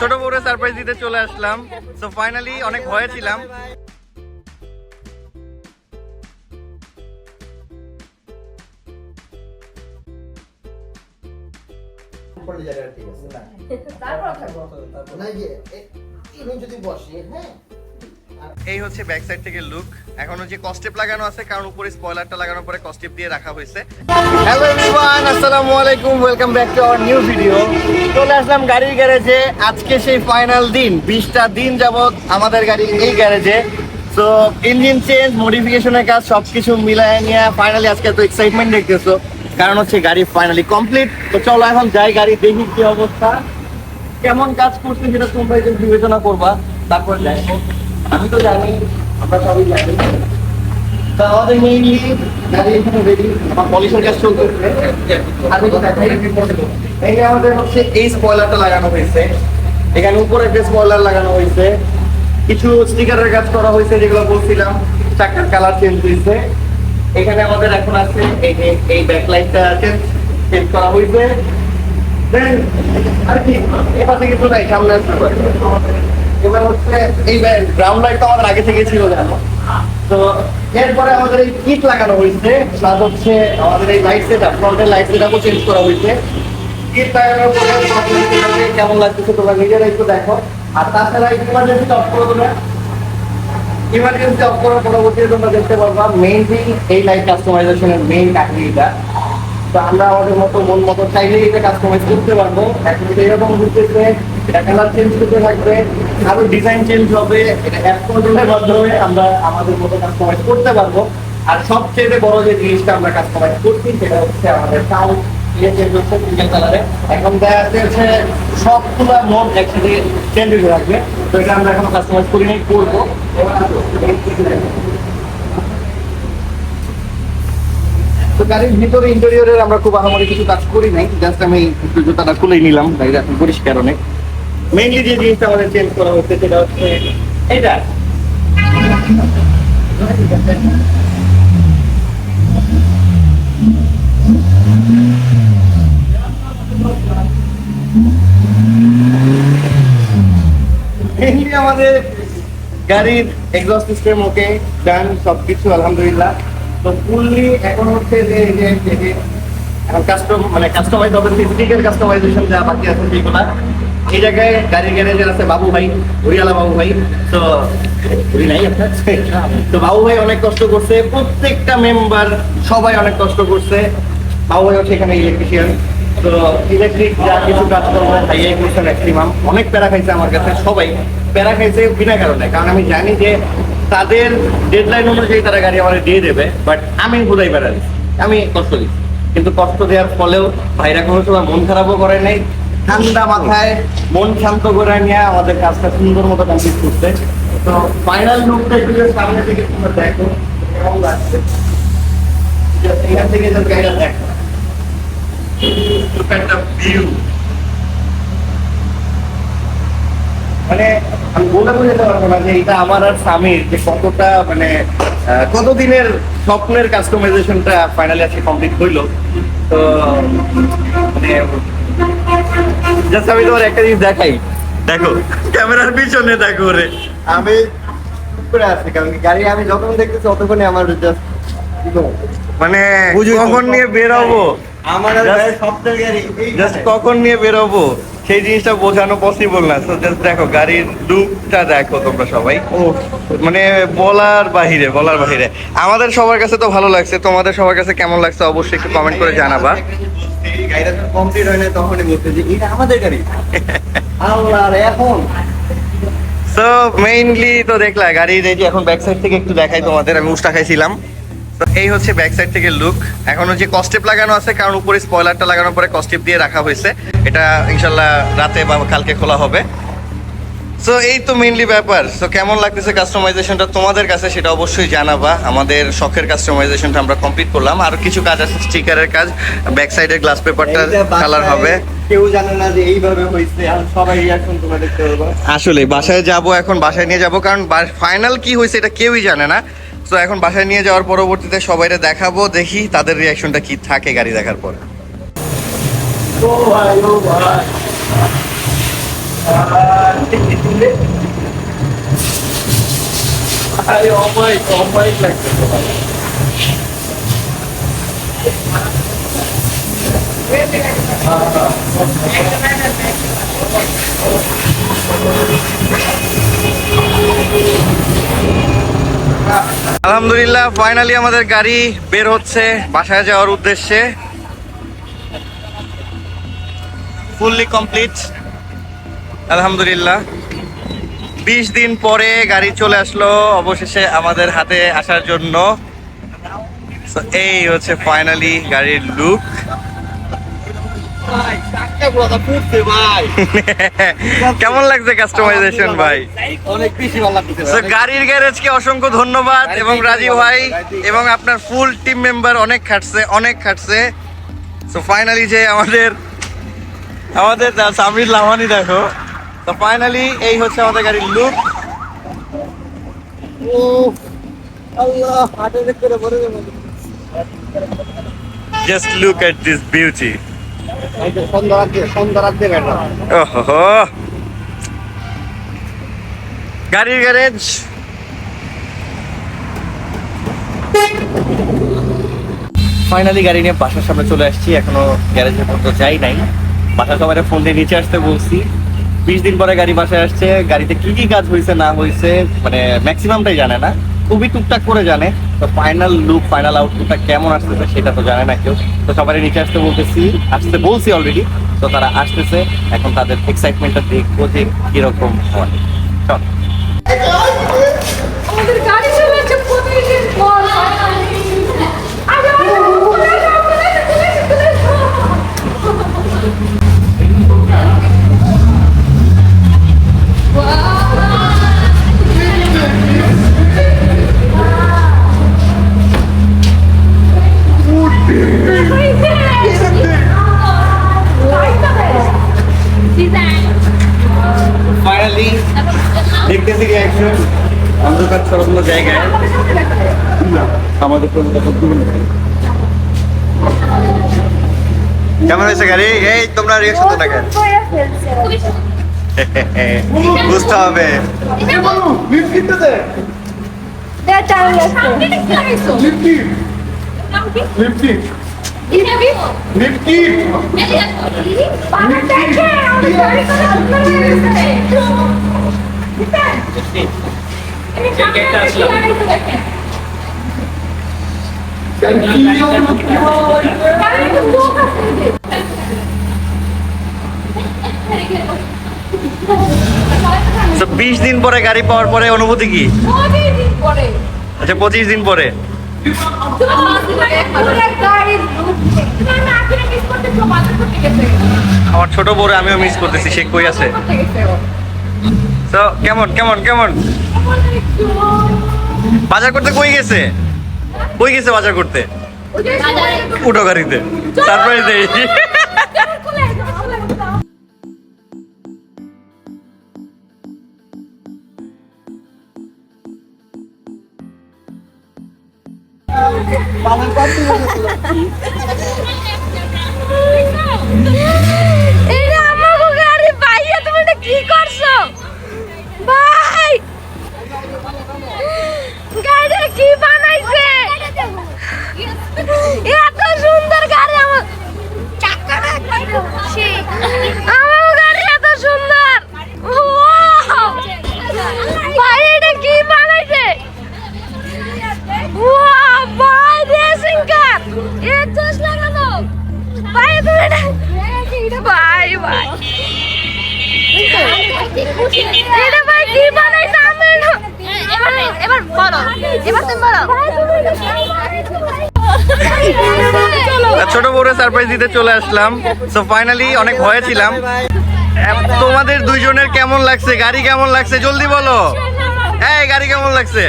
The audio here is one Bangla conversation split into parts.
ছোট বউরে সারপ্রাইজ দিতে চলে আসলাম। সো ফাইনালি অনেক ভয়ে ছিলাম। তারপর থাকব। না যে ইভেন যদি বসে হ্যাঁ? হচ্ছে ব্যাক সাইড থেকে লুক এখনও যে কস্টেপ লাগানো আছে, কারণ উপরে স্পয়লারটা লাগানোর পরে কস্টেপ দিয়ে রাখা হয়েছে। হ্যালো এভরিওয়ান আসসালামু আলাইকুম welcome back to our new video চলে আসলাম গাড়ির গ্যারেজে। আজকে সেই ফাইনাল দিন, বিশটা দিন যাবত আমাদের গাড়ি এই গ্যারেজে। তো ইঞ্জিন চেঞ্জ মডিফিকেশনের কাজ, সবকিছু মিলায় নিয়ে ফাইনালি আজকে তো এক্সাইটমেন্ট দেখতেছো। কারণ হচ্ছে গাড়ি ফাইনালি কমপ্লিট তো চলো এখন যাই গাড়ি, দেখি কি অবস্থা। কেমন কাজ করছে সেটা তোমরা বিবেচনা করবা। তারপর দেখো আমি তো জানি আমরা সবই জানি। তা আমাদের মেইনলি গাড়ি এখানে রেডি আমার পলিশের কাজ চলতেছে আমি তো দেখাই। এই যে আমাদের হচ্ছে এই স্পয়লারটা লাগানো হয়েছে। এখানে উপরে একটা স্পয়লার লাগানো হয়েছে কিছু স্টিকারের কাজ করা হয়েছে যেগুলো বলছিলাম। চাকার কালার চেঞ্জ হয়েছে। এখানে আমাদের এখন আছে এই যে এই ব্যাকলাইটটা চেঞ্জ চেঞ্জ করা হয়েছে। দেন আর কি? নাই সামনে আসতে পারে এবার হচ্ছে এই গ্রাউন্ড লাইট তো আমাদের আগে থেকে ছিল তো এরপরে আমাদের এই কিট লাগানো হয়েছে প্লাস হচ্ছে আমাদের এই লাইট ফ্রন্টের লাইট চেঞ্জ করা হয়েছে। কিট লাগানোর পরে কেমন লাগতেছে তোমরা নিজেরা একটু দেখো। আর তাছাড়া ইমার্জেন্সি অফ করে দেবে ইমার্জেন্সি অফ করার পরবর্তীতে তোমরা দেখতে পারবা মেইনলি এই লাইট কাস্টমাইজেশনের মেইন কাহিনীটা তো আমরা আমাদের মতো মন মতো চাইলেই এটা কাস্টমাইজ করতে পারব। এখন এরকম ঘুরতেছে কালার চেঞ্জ করতে থাকবে, আরও ডিজাইন চেঞ্জ হবে, এটা মাধ্যমে আমরা আমাদের মতো কাস্টমাইজ করতে পারব। আর সবচেয়ে বড় যে জিনিসটা আমরা কাস্টমাইজ করছি, সেটা হচ্ছে আমাদের সাউন্ড এখন দেখা যাচ্ছে সবগুলা মোড একসাথে চেঞ্জ হয়ে থাকবে, তো এটা আমরা এখন কাস্টমাইজ করে নিয়ে করব এবার আসো, এই দিকে দেখো। তো গাড়ির ভিতরে ইন্টেরিয়রের আমরা খুব কিছু কাজ করি নাই। জাস্ট আমি একটু জুতাটা নিলাম এখন পরিষ্কার অনেক। মেইনলি যে জিনিসটা আমাদের চেঞ্জ করা হচ্ছে সেটা হচ্ছে এটা। আমাদের গাড়ির এক্সস্ট সিস্টেম ওকে ডান সবকিছু, আলহামদুলিল্লাহ। বাবু ভাই অনেক কষ্ট করছে, প্রত্যেকটা মেম্বার সবাই অনেক কষ্ট করছে। বাবু ভাই এখানে ইলেকট্রিশিয়ান তো ইলেকট্রিক যা কিছু কাজ ম্যাক্সিমাম অনেক প্যারা খাইছে আমার কাছে, সবাই। প্যারা খাইছে বিনা কারণে। কারণ আমি জানি যে তাদের ডেডলাইন অনুযায়ী তারা গাড়ি আমার দিয়ে দেবে বাট আমি প্যারা দিচ্ছি আমি কষ্ট দিচ্ছি কিন্তু কষ্ট দেওয়ার ফলেও ভাইরা কোনো সময় মন খারাপও করে নাই। ঠান্ডা মাথায় মন শান্ত করে নিয়ে আমাদের কাজটা সুন্দর মতো কমপ্লিট করতে। তো ফাইনাল লুকটা একটু সামনে থেকে তোমরা দেখো, কেমন লাগছে? এখান থেকে দেখো। At মানে আমি বলে বোঝাতে পারব না যে এটা আমার আর স্বামীর যে কতটা মানে কতদিনের স্বপ্নের কাস্টমাইজেশনটা ফাইনালি আজকে কমপ্লিট হইল। তো মানে জাস্ট আমি তোমার একটা জিনিস দেখাই। দেখো ক্যামেরার পিছনে দেখো রে আমি করে আছি কারণ গাড়ি আমি যখন দেখতেছি ততক্ষণই আমার জাস্ট মানে কখন নিয়ে বেরোবো আমার স্বপ্নের গাড়ি জাস্ট কখন নিয়ে বেরোবো সেই জিনিসটা বোঝানো পসিবল না। তো জাস্ট দেখো গাড়ির লুকটা দেখো তোমরা সবাই। ও মানে বলার বাহিরে বলার বাহিরে। আমাদের সবার কাছে তো ভালো লাগছে তোমাদের সবার কাছে কেমন লাগছে অবশ্যই একটু কমেন্ট করে জানাবা। গাড়িটা কমপ্লিট হয় না তখনই বলতে যে এটা আমাদের গাড়ি। আল্লাহ এখন? তো মেইনলি তো দেখলা গাড়ির এই যে এখন ব্যাক সাইড থেকে একটু দেখাই তোমাদের আমি উষ্টা খাইছিলাম। তো এই হচ্ছে ব্যাক সাইড থেকে লুক এখনও যে কস্টেপ লাগানো আছে কারণ উপরে স্পয়লারটা লাগানোর পরে কস্টেপ দিয়ে রাখা হয়েছে। এটা ইনশাল্লাহ রাতে বা কালকে খোলা হবে। সো এই তো মেইনলি ব্যাপার। সো কেমন লাগতেছে কাস্টমাইজেশনটা তোমাদের কাছে সেটা অবশ্যই জানাবা। আমাদের শখের কাস্টমাইজেশনটা আমরা কমপ্লিট করলাম। আর কিছু কাজ আছে স্টিকারের কাজ। ব্যাক সাইডের গ্লাস পেপারটা কালার হবে। কেউ জানে না যে এইভাবে হয়েছে। আর সবাই রিয়াকশন তোমরা দেখতে পারবা। আসলে বাসায় যাব এখন বাসায় নিয়ে যাব। কারণ ফাইনাল কি হয়েছে এটা কেউই জানে না। তো এখন বাসায় নিয়ে যাওয়ার পরবর্তীতে সবাইরে দেখাবো, দেখি তাদের রিয়াকশনটা কি থাকে গাড়ি দেখার পর। ও ভাই ও ভাই আরে অমায়িক অমায়িক লাগতেছে ভাই। আলহামদুলিল্লাহ ফাইনালি আমাদের গাড়ি বের হচ্ছে বাসায় যাওয়ার উদ্দেশ্যে। ফুললি কমপ্লিট আলহামদুলিল্লাহ। বিশ দিন পরে গাড়ি চলে আসলো অবশেষে আমাদের হাতে আসার জন্য। এই হচ্ছে ফাইনালি গাড়ির লুক কেমন লাগছে কাস্টমাইজেশন ভাই? অনেক বেশি ভালো ভাই। গাড়ির গ্যারেজকে অসংখ্য ধন্যবাদ এবং রাজীব ভাই এবং আপনার ফুল টিম মেম্বার অনেক খাটছে অনেক খাটছে। সো ফাইনালি যে আমাদের আমাদের সামির লামানি দেখো তো ফাইনালি এই হচ্ছে আমাদের গাড়ির লুক উফ, আল্লাহ, অ্যাটাক করে মরে just look at this beauty ওহো। গাড়ির গ্যারেজ। ফাইনালি গাড়ি নিয়ে বাসার সামনে চলে আসছি এখনও গ্যারেজের পর্যন্ত যাই নাই। বাসার সবাই ফোন দিয়ে নিচে আসতে বলছি। বিশ দিন পরে গাড়ি বাসায় আসছে গাড়িতে কি কি কাজ হয়েছে না হয়েছে মানে ম্যাক্সিমামটাই জানে না। খুবই টুকটাক করে জানে। তো ফাইনাল লুক ফাইনাল আউটপুটটা কেমন আসতেছে সেটা তো জানে না কেউ। তো সবারই নিচে আসতে বলতেছি, আসতে বলছি অলরেডি তো তারা আসতেছে, এখন তাদের এক্সাইটমেন্টটা দেখব যে কীরকম হয়। চল। আমাদের কেমন হয়েছে গাড়ি? এই তোমরা রিয়াকশন তো দেখেন বুঝতে হবে। তো বিশ দিন পরে গাড়ি পাওয়ার পরে অনুভূতি কি? আচ্ছা পঁচিশ দিন পরে। আমার ছোট বড় আমিও মিস করতেছি সে কই আছে? তো কেমন কেমন কেমন? বাজার করতে কই গেছে? কই গেছে বাজার করতে? উঠো গাড়িতে সারপ্রাইজ দেই। এটা আমাকে গাড়ি পাইয়ে তুমি কি করছ ভাই গাড়িটা কি বানাইছে এত সুন্দর গাড়ি আমার আমার গাড়ি এত সুন্দর! ভাই এটা কি বানাইছে? ভাই রেসিং কার। এ জোশ লাগানো। ভাই তুমি এটা ভাই ভাই। এটা ভাই কি বানাইছে? আমি এবার এবার বলো। এবার তুমি বলো। ছোট বড় সারপ্রাইজ দিতে চলে আসলাম। সো ফাইনালি অনেক ভয়ে ছিলাম তোমাদের দুইজনের কেমন লাগছে? গাড়ি কেমন লাগছে? জলদি বলো। এই, গাড়ি কেমন লাগছে?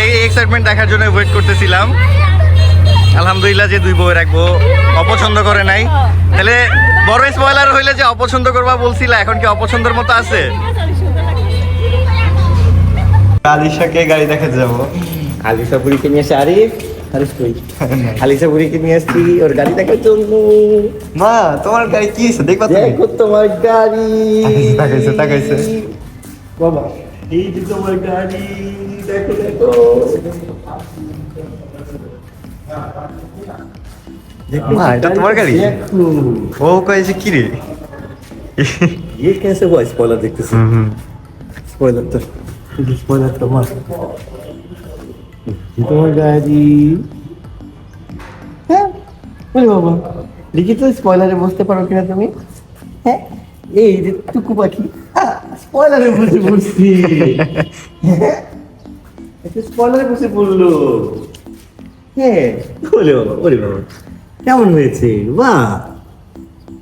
এই এক্সাইটমেন্ট দেখার জন্য ওয়েট করতেছিলাম। আলহামদুলিল্লাহ যে দুই এক বউ অপছন্দ করে নাই। তাহলে বড় স্পয়লার হইলে যে অপছন্দ করবা বলছিলা, এখন কি অপছন্দের মতো আছে? আলিশাকে গাড়ি দেখাতে যাবো আলিশা পুরীকে নিয়ে এসে আরিফ হারিস কই আলিশা বুড়িকে নিয়ে আসছি ওর গাড়ি দেখার জন্য মা তোমার গাড়ি কি হয়েছে দেখবা তুমি দেখো তোমার গাড়ি তাকাইছে, তাকাইছে। বাবা এই যে তোমার গাড়ি দেখো দেখো देखो মা, এটা তোমার গাড়ি? देखो ও কয়েছে কি রে ये कैसे हुआ स्पॉइलर देखते से स्पॉइलर तो Después de tomar. তোমার গাড়ি হ্যাঁ বলি বাবা দেখি তো স্পয়লারে বসতে পারো কিনা তুমি? হ্যাঁ এই যে টুকু পাখি। স্পয়লারে বসে বসছি স্পয়লারে বসে পড়ল হ্যাঁ বলি বাবা বলি বাবা কেমন হয়েছে বাহ।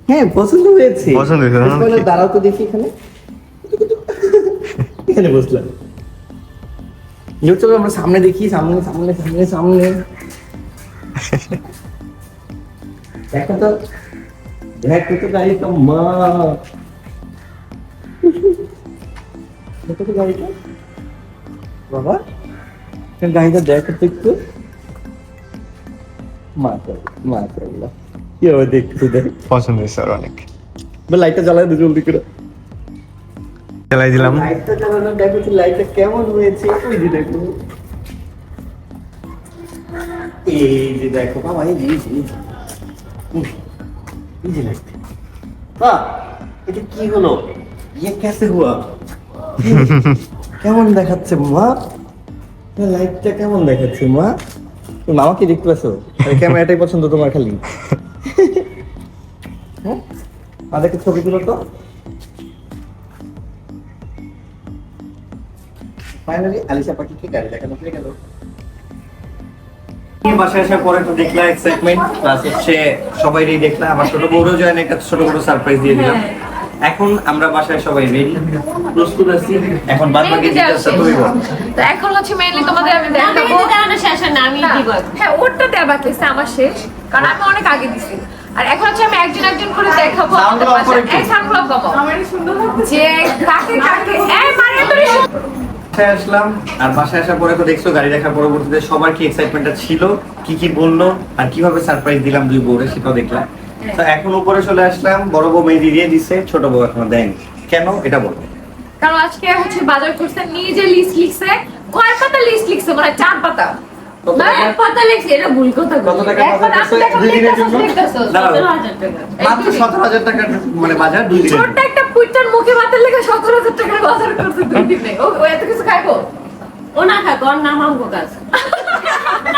হ্যাঁ পছন্দ হয়েছে। পছন্দ হয়েছে দাঁড়াও তো দেখি এখানে। এখানে বসলাম। এবার চলো আমরা সামনে দেখি সামনে সামনে সামনে সামনে। দেখো তো দেখো তো মা। দেখো তো গাড়িটা। বাবা গাড়িটা দেখো তো একটু। কি হবে দেখতে দেখ। পছন্দ হয়েছে অনেক। লাইটটা জ্বালায় দে জলদি করে। চালাই দিলাম লাইটটা দেখো তো লাইটটা কেমন হয়েছে ওই যে দেখো এই যে দেখো বাবা এই যে এই যে লাইট বা এটা কি হলো ইয়ে কেসে হুয়া কেমন দেখাচ্ছে মা লাইটটা কেমন দেখাচ্ছে মা তুমি মামাকে দেখতে পাচ্ছ ক্যামেরাটাই পছন্দ তোমার খালি হ্যাঁ আমাদেরকে ছবি তুলো তো ফাইনালি আলিশা পাখিকে গাড়ি দেখানো হয়ে গেল। বাসায় আসার পরে তো দেখলাম এক্সাইটমেন্ট প্লাস হচ্ছে সবাইরই দেখলাম আমার ছোট বউরও জয়েন একটা ছোট বড় সারপ্রাইজ দিয়ে দিলাম এখন আমরা বাসায় সবাই রেডি প্রস্তুত আছি এখন বাদ বাকি মেহেন্দি ডিটেলসটা যাচ্ছে। তো এখন হচ্ছে মেইনলি তোমাদের আমি দেখাবো। হ্যাঁ ওরটা দেওয়া বাকি আছে আমার শেষ কারণ আমি অনেক আগে দিছি। আর এখন হচ্ছে আমি একজন একজন করে দেখাবো off কমাও। যে কাকে কাকে এই মারিয়া বাসায় আসলাম? আর বাসায় আসার পরে তো দেখছ গাড়ি দেখার পরবর্তীতে সবার কি এক্সাইটমেন্টটা ছিল? কি কি বলল? আর কীভাবে সারপ্রাইজ দিলাম দুই বউরে সেটাও দেখলাম। তো এখন উপরে চলে আসলাম বড় বউ মেহেদি দিয়ে দিছে ছোট বউ এখনও দেয়নি। কেন? এটা বলো। কারণ আজকে হচ্ছে বাজার করছে নিজে লিস্ট লিখছে কয় পাতা লিস্ট লিখছে মানে চার পাতা।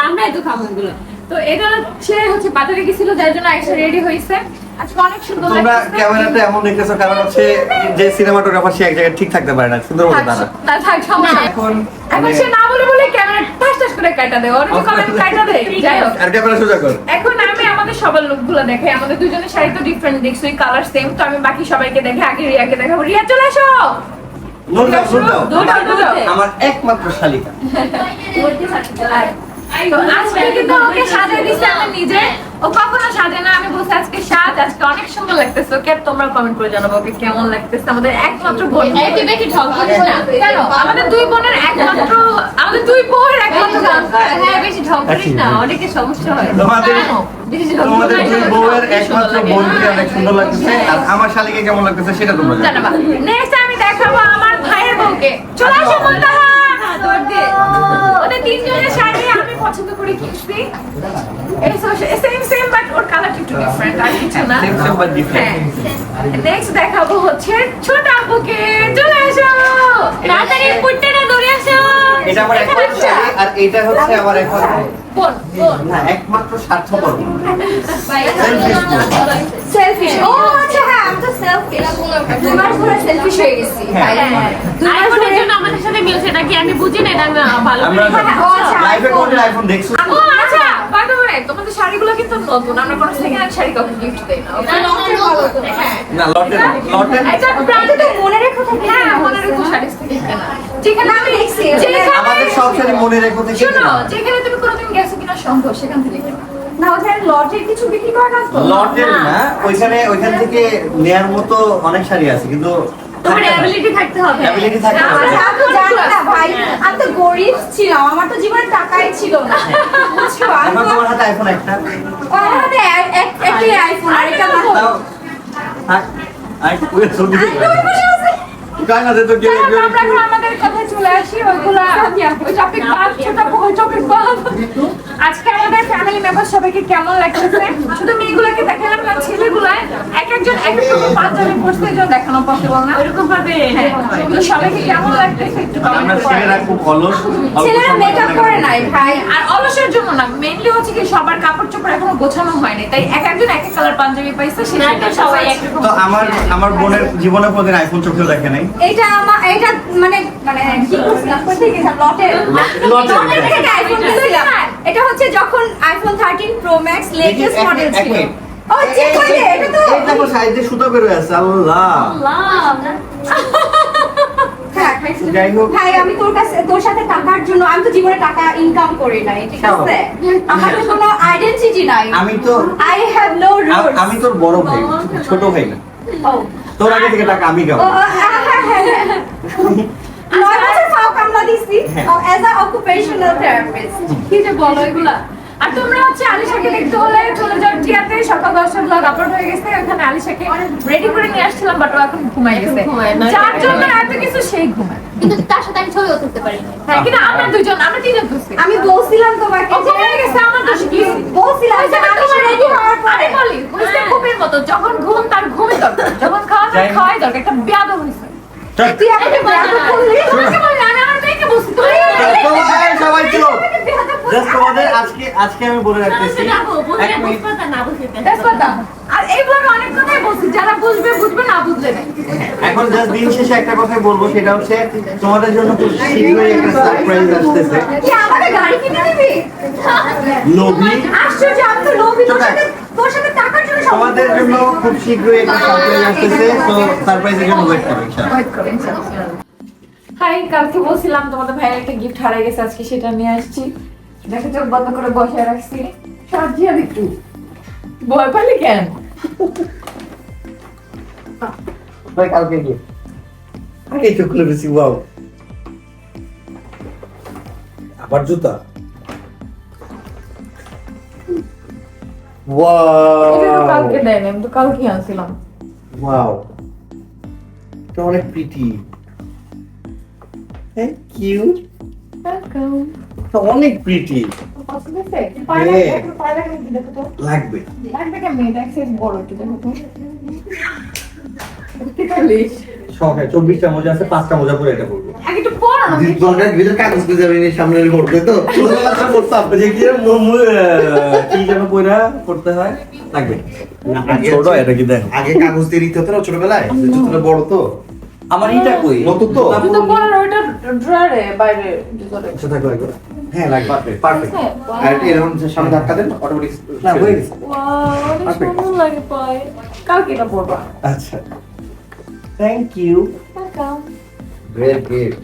মানে তো খাব এগুলো। তো এটা হচ্ছে হচ্ছে বাজারে গেছিল যার জন্য আইসা রেডি হয়েছে। আজকে অনেক সুন্দর তোমরা লাগছে ক্যামেরাতে এমন দেখতেছো কারণ হচ্ছে যে সিনেমাটোগ্রাফার সে এক জায়গায় ঠিক থাকতে পারে না সুন্দর মতো দাঁড়া তার থাক সমস্যা নেই। এখন এখন মানে- সে না বলে বলে ক্যামেরা ঠাস করে কাটা দেয় অনেক কমেন্ট কাটা দেয় যাই হোক। আর ক্যামেরা সোজা কর। এখন আমি আমাদের সবার লুকগুলো দেখাই আমাদের দুজনের শাড়ি তো ডিফারেন্ট দেখছি কালার সেম তো আমি বাকি সবাইকে দেখে আগে রিয়াকে দেখাবো। রিয়া চলে আসো। আমার একমাত্র শালিকা। আজকে কিন্তু ওকে সাজিয়ে দিচ্ছে আমি নিজে। ও কখনো সাজে না আমি বলছি আজকে সাজ আজকে অনেক সুন্দর লাগতেছে। ওকে তোমরা কমেন্ট করে জানাব ওকে কেমন লাগতেছে। আমাদের একমাত্র বোন। আমাদের দুই বোনের একমাত্র আমাদের দুই বোনের একমাত্র বোন। হ্যাঁ বেশি ঢং করিস না অনেকের সমস্যা হয়। তোমাদের কেন? বেশি ঢং তোমাদের করিস দুই বউয়ের একমাত্র বোনকে অনেক সুন্দর লাগতেছে আর আমার শালিকে কেমন লাগতেছে সেটা তোমরা জানাবা। নেক্সট আমি দেখাবো আমার ভাইয়ের বউকে। চলে আসো মুন্তাহা ওদের তিনজনের শাড়ি আমি পছন্দ করে কিনছি সেম সেম বাট ওর কালারটা একটু ডিফারেন্ট আর কিছু না। Same, same, but different. Next দেখাবো হচ্ছে ছোট আপুকে। চলে আসো। তাড়াতাড়ি দৌড়ে আসো। এটা আমার একমাত্র শালি আর এটা হচ্ছে আমার একমাত্র না একমাত্র স্বার্থপর সেলফিশ ও আচ্ছা হ্যাঁ আমি তো সেলফিশ দুবার করে সেলফিশ হয়ে গেছি। হ্যাঁ। আমাদের সাথে মিলছে নাকি আমি বুঝি না এটা ভালো ও আচ্ছা বাই দ্য ওয়ে তোমাদের শাড়িগুলো কিন্তু নতুন। আমরা কোনো সেকেন্ড হ্যান্ড শাড়ি কখনো গিফট দেই না হ্যাঁ। না লটে লটে এটা ব্র্যান্ড তো মনে রেখো থাকে হ্যাঁ মনে রেখো শাড়ি থেকে যেখানে আমি লিখছি আমাদের সব শাড়ি মনে রেখো থেকে শোনো যেখানে তুমি কোনোদিন গেছো কিনা সম্ভব সেখান থেকে না ওখানে লজে কিছু বিক্রি করে না লটের না ওইখানে ওইখান থেকে নেয়ার মতো অনেক শাড়ি আছে কিন্তু তোমার অ্যাবিলিটি থাকতে হবে। Ability থাকতে হবে। আমি তো জানি না ভাই আমি তো গরিব ছিলাম আমার তো জীবনে টাকাই ছিল না। বুঝছ? তোমার হাতে আইফোন একটা। আমার হাতে আইফোন আর ওই তো আমাদের কথায় চলে আসি ওইগুলা ওই টপিক বাদ ছোট ওই টপিক বাদ। আজকে আমাদের ফ্যামিলি মেম্বার সবাইকে কেমন লাগতেছে? শুধু মেয়েগুলোকে দেখালাম না ছেলেগুলা এক একজন এক এক রকম জন্য দেখানো পসিবল না? ওইরকম ভাবে হ্যাঁ, সবাইকে কেমন লাগতেছে একটু আমরা comment ছেলেরা খুব অলস অল্প ছেলেরা সময় মেকআপ করে নাই ভাই আর অলসের জন্য না মেইনলি হচ্ছে কি সবার কাপড় চোপড় এখনও গোছানো হয়নি তাই এক একজন এক এক কালার পাঞ্জাবি পাইছে সেটা তো সবাই একরকম তো আমার আমার বোনের জীবনে কোনোদিন আইফোন চোখেও দেখে নাই। এটা আমার এটা মানে মানে এটা হচ্ছে যখন iPhone 13 pro max latest model ছিল ও চেক করে এটা তো এই দেখো সাইডে সুতা বের হয়ে আছে আল্লাহ লাভ যাই হোক ভাই আমি তোর কাছে তোর সাথে টাকার জন্য আমি তো জীবনে টাকা ইনকাম করি নাই ঠিক আছে আমার তো কোনো আইডেন্টিটি নাই আমি তো আই হ্যাভ নো আ- আমি তোর বড় ভাই ছোট ভাই না। তোর আগে থেকে টাকা আমি খাব। নয় বছর ফাও কামলা দিছি। অ্যাজ আ অকুপেশনাল থেরাপিস্ট কি যে বলো এগুলা? আর তোমরা হচ্ছে আলিশাকে দেখতে হলে চলে যাও টিয়াতে সকাল দশটা ব্লগ আপলোড হয়ে গেছে ওখানে আলিশাকে রেডি করে নিয়ে আসছিলাম বাট ও এখন ঘুমাই গেছে। যার জন্য এত কিছু সেই ঘুমায়। কিন্তু তার সাথে আমি ছবিও তুলতে পারি। হ্যাঁ কিন্তু আমরা দুজন আমরা তিনজন দুছি আমি বলছিলাম তোমাকে ও ঘুমাই গেছে আমার দোষ কি? বলছিলাম যে আমি রেডি হওয়ার পরে বলি হইছে ঘুমের মতো যখন ঘুম তার ঘুমই দরকার যখন খাওয়া খাওয়াই দরকার একটা ব্যাধ হইছে আজকে আজকে আমি বলে রাখতেছি। এক মিনিট। বুঝব না বুঝতে That's what the- আর এই অনেক কথাই বলছি যারা বুঝবে বুঝবে না বুঝলে না। এখন জাস্ট দিন শেষে একটা কথাই বলব সেটা হচ্ছে তোমাদের জন্য খুব শীঘ্রই একটা সারপ্রাইজ আসতেছে। কি আমাকে গাড়ি কিনে দিবি লোভি। আশ্চর্য আমি তো লোভি তোমাদের জন্য খুব শীঘ্রই একটা সারপ্রাইজ আসতেছে তো সারপ্রাইজের জন্য ওয়েট করো ইনশাআল্লাহ হাই কালকে বলছিলাম তোমাদের ভাইয়ের একটা গিফট হারিয়ে গেছে আজকে সেটা নিয়ে আসছি। দেখে চোখ বন্ধ করে বসে রাখছি। একটু। ভয় পালি কেন? ভাই কালকে গিয়ে আগে চোখ খুলে বেশি ওয়াও আবার জুতা? এটা তো কালকে ওয়াও দেয়নি আমি তো কালকে আনছিলাম। ওয়াও এটা অনেক প্রিটি থ্যাংক ইউ অনেক প্রিটি হ্যাঁ। লাগবে, লাগবে কেমন? এটা size বড় একটু দেখো তো। চব্বিশটা মোজা আছে পাঁচটা মোজা পরে এটা পরবো। কাগজ সামনে পড়বে তো যে কি যেন মু- মু- আহ, কি যেন পয়রা পড়তে হয় লাগবে ছোট এটা কি দেখো? আগে কাগজ দিয়ে লিখতে হতো ছোটবেলায়? জুতোটা বড় তো। আমার এইটা কই? নতুন তো? জুতা। পরার ওইটা ড্রয়ারে বাইরে জুতোটা। আচ্ছা থাকো একবার। হ্যাঁ লাগবে। পারফেক্ট। হ্যাঁ, আর এরকম সামনে ধাক্কা দেন অটোমেটিক না হয়ে গেছে। Perfect. সুন্দর লাগে পায়ে। কালকে এটা পরবা। আচ্ছা। Thank you Welcome. Great great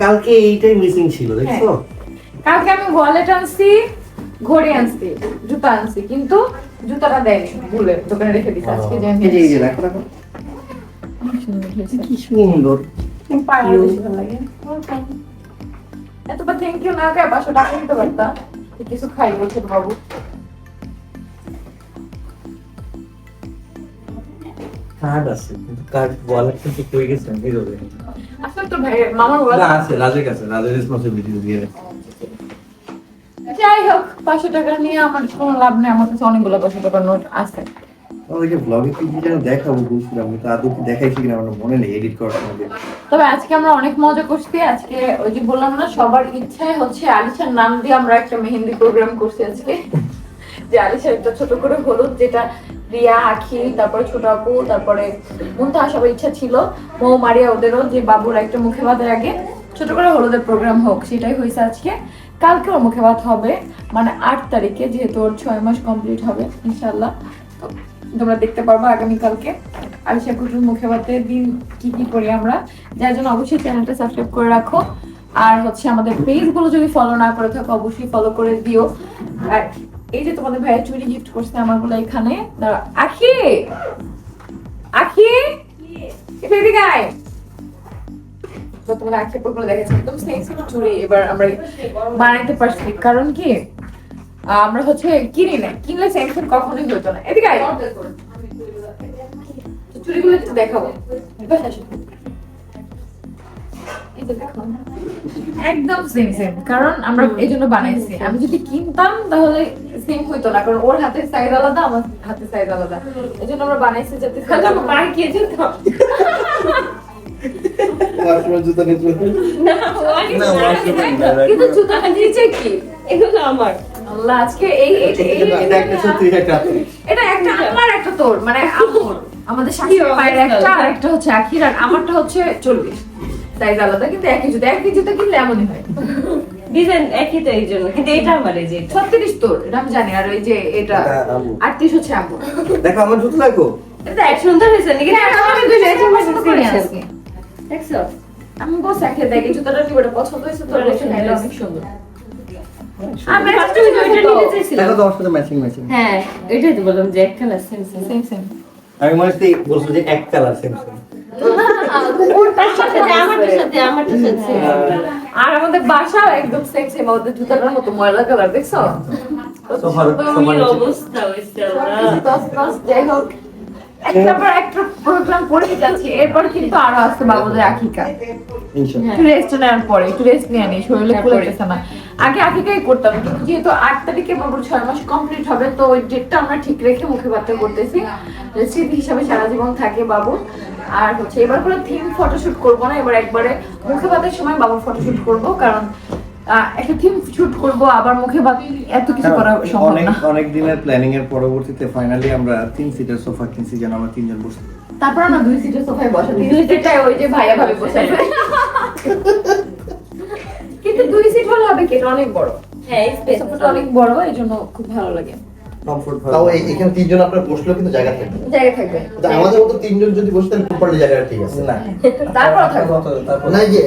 কালকে এইটাই মিসিং ছিল দেখছ? কালকে আমি ওয়ালেট আনছি ঘড়ি আনছি জুতা আনছি কিন্তু জুতাটা দেয়নি ভুলে দোকানে রেখে দিছি আজকে যে এই যে দেখো দেখো কি সুন্দর. এতবার থ্যাংক ইউ না কে পাঁচশো টাকা দিতে পারতাম। কিছু খাই বলছে বাবু কার্ড আছে কিন্তু কার্ড ওয়ালেট থেকে কই গেছে আমি আসলে তো ভাই মামার না ওয়ালেট আছে রাজের কাছে রাজের রেসপন্সিবিলিটি দিয়ে। যাই হোক পাঁচশো টাকা নিয়ে আমার কোনো লাভ নেই আমার কাছে অনেকগুলো পাঁচশো টাকার নোট আছে। আমাদেরকে ব্লগে কি কি যেন দেখাবো বলছিলাম কিন্তু আদৌ কি দেখাইছি কিনা আমার মনে নেই এডিট করার সময় তবে আজকে আমরা অনেক মজা করছি আজকে ওই যে বললাম না সবার ইচ্ছায় হচ্ছে আলিশার নাম দিয়ে আমরা একটা মেহেন্দি প্রোগ্রাম করছি আজকে। যে আলিশার একটা ছোট করে হলুদ যেটা রিয়া আখি তারপরে ছোট আপু, তারপরে মুন্তাহা, সবার ইচ্ছা ছিল। মৌ, মারিয়া, ওদেরও যে বাবুর একটা মুখে ভাতের আগে। ছোট করে হলুদের প্রোগ্রাম হোক, সেটাই হয়েছে আজকে। কালকে ওর মুখে ভাত হবে মানে আট তারিখে যেহেতু ওর ছয় মাস কমপ্লিট হবে ইনশাল্লাহ তো তোমরা দেখতে পারব আগামীকালকে। আলিশা কুটুর মুখে ভাতে দিন কি কি করি আমরা। যার জন্য অবশ্যই চ্যানেলটা সাবস্ক্রাইব করে রাখো। আর হচ্ছে আমাদের পেজগুলো যদি ফলো না করে থাকো, অবশ্যই ফলো করে দিও। আর এই যে তোমাদের ভাইয়ের চুরি গিফট করছে আমারগুলো এখানে দাঁড়াও, আখি! আখি! একটু এদিকে আয় এবার আমরা বানাইতে পারছি। কারণ কি? আমরা হচ্ছে কিনি কিনলে কখনোই হতো না। এদিকে আয়। একটু দেখাবো। একদম সেম সেম কারণ আমরা এই জন্য বানাইছি। আমি যদি কিনতাম তাহলে সেম হইতো না। কারণ ওর হাতের সাইজ আলাদা আমার হাতের সাইজ আলাদা। এই জন্য আমরা বানাইছি যাতে পায়ে গিয়ে জুতো নিচে কি? এগুলো আমার। আল্লাহ আজকে এই- এটা একটা সত্যি একটা এটা একটা আমার একটা তোর। মানে আমর। আমাদের শাশুড়ি মায়ের একটা আর একটা হচ্ছে আখির আর আমারটা হচ্ছে চল্লিশ সাইজ আলাদা কিন্তু একই জুতা একই জুতা কিনলে এমনই হয়। ডিজাইন একই তো এই জন্য কিন্তু এটা আমার এই যে ছত্রিশ তোর এটা আমি জানি আর ওই যে এটা আটত্রিশ হচ্ছে আম্মুর দেখো আমার জুতো দেখো। এটা এক সুন্দর হয়েছে নাকি আমি। দেখছ বস একে দেখ জুতাটা নিব পছন্দ হয়েছে তোর? অনেক সুন্দর। আমি ফার্স্টে ওই ওইটা নিতে চাইছিলাম। দেখো তো সাথে ম্যাচিং ম্যাচিং হ্যাঁ এটাই তো বললাম যে এক colour same same same same আমি মনে হচ্ছে বলছো যে এক কালার সেম সেম ওটার সাথে আমারটার সাথে আমারটার সাথে। আর আমাদের বাসাও একদম সেম আমাদের জুতাটার মতো ময়লা কালার দেখছ? অবস্থা যাই হোক। একটা পর একটা প্রোগ্রাম করে যাচ্ছি এরপর কিন্তু আরও আসছে বাবুদের আকিকা রেস্ট নেওয়ার পরে একটু রেস্ট নিয়ে নি শরীরে খুলে না। আগে আকিকাই করতাম যেহেতু আট তারিখে বাবুর ছয় মাস কমপ্লিট হবে তো ওই ডেটটা আমরা ঠিক রেখে মুখে বার্তা করতেছি। স্মৃতি হিসাবে সারা জীবন থাকে বাবু আর হচ্ছে এবার করে থিম ফটোশুট করব না এবার একবারে মুখে ভাতের সময় বাবুর ফটোশুট করব কারণ একটা থিম শুট করব আবার মুখে ভাত এত কিছু করা সম্ভব অনেক না। অনেক দিনের প্ল্যানিং এর পরবর্তীতে ফাইনালি আমরা তিন সিটার সোফা কিনছি যেন আমরা তিনজন বসতে তারপর আমরা দুই সিটের সোফায় বসা দুই সিটটাই ওই যে ভাইয়া ভাবে বসে কিন্তু দুই সিট হলে হবে কি? অনেক বড়। হ্যাঁ স্পেস অনেক বড় এই জন্য খুব ভালো লাগে। তাও এখানে তিনজন আপনার বসলেও কিন্তু জায়গা থাকবে। জায়গা থাকবে। আমাদের মতো তিনজন যদি বসে তাহলে প্রপারলি জায়গাটা ঠিক আছে। না। তারপর থাকবে। তারপর না যে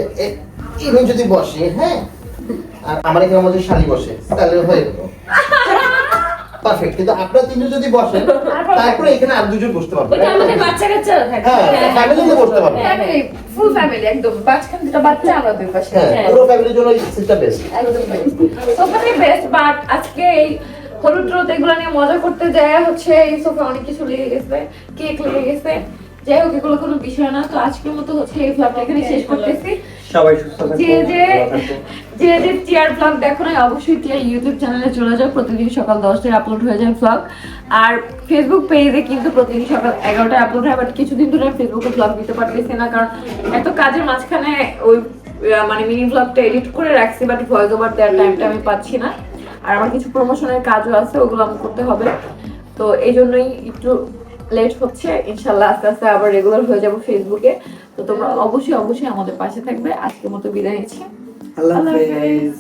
যদি বসে হ্যাঁ? আর আমার এখানে আমাদের শালি বসে তাহলে হয়ে গেল। পারফেক্ট কিন্তু আপনারা তিনজন যদি বসেন তারপরে এখানে আর দুজন বসতে পারবেন ওটা আমাদের বাচ্চা কাচ্চারা থাকে। হ্যাঁ ফ্যামিলিতে বসতে ফ্যামিলি ফুল ফ্যামিলি একদম। দুটো বাচ্চা আমরা দুই পাশে। হ্যাঁ পুরো ফ্যামিলির জন্য সিটটা বেস্ট একদম সোফাটাই বেস্ট বাট আজকে এই হলুদ রোদ এগুলো নিয়ে মজা করতে যায় হচ্ছে। এই সোফা অনেক কিছু লেগে গেছে কেক লেগে গেছে। যাই হোক এগুলো কোনো বিষয় না। তো আজকের মতো হচ্ছে এই ব্লগটা এখানে শেষ করতেছি। সবাই সুস্থ থাকো যে যে যে যে টিয়ার ব্লগ দেখো না অবশ্যই টিয়ার ইউটিউব চ্যানেলে চলে যাও। প্রতিদিন সকাল দশটায় আপলোড হয়ে যায় ব্লগ আর ফেসবুক পেজে কিন্তু প্রতিদিন সকাল এগারোটায় আপলোড হয় বাট কিছুদিন ধরে আমি ফেসবুকে ব্লগ দিতে পারতেছি না কারণ এত কাজের মাঝখানে ওই মানে মিনি ব্লগটা এডিট করে রাখছি বাট ভয়েস ওভার দেওয়ার টাইমটা আমি পাচ্ছি না। আর আমার কিছু প্রমোশনের কাজও আছে ওগুলো আমার করতে হবে। তো এই জন্যই একটু লেট হচ্ছে ইনশাল্লাহ আস্তে আস্তে আবার রেগুলার হয়ে যাব ফেসবুকে তো তোমরা অবশ্যই অবশ্যই আমাদের পাশে থাকবে। আজকের মতো বিদায় নিচ্ছি। আল্লাহ হাফেজ।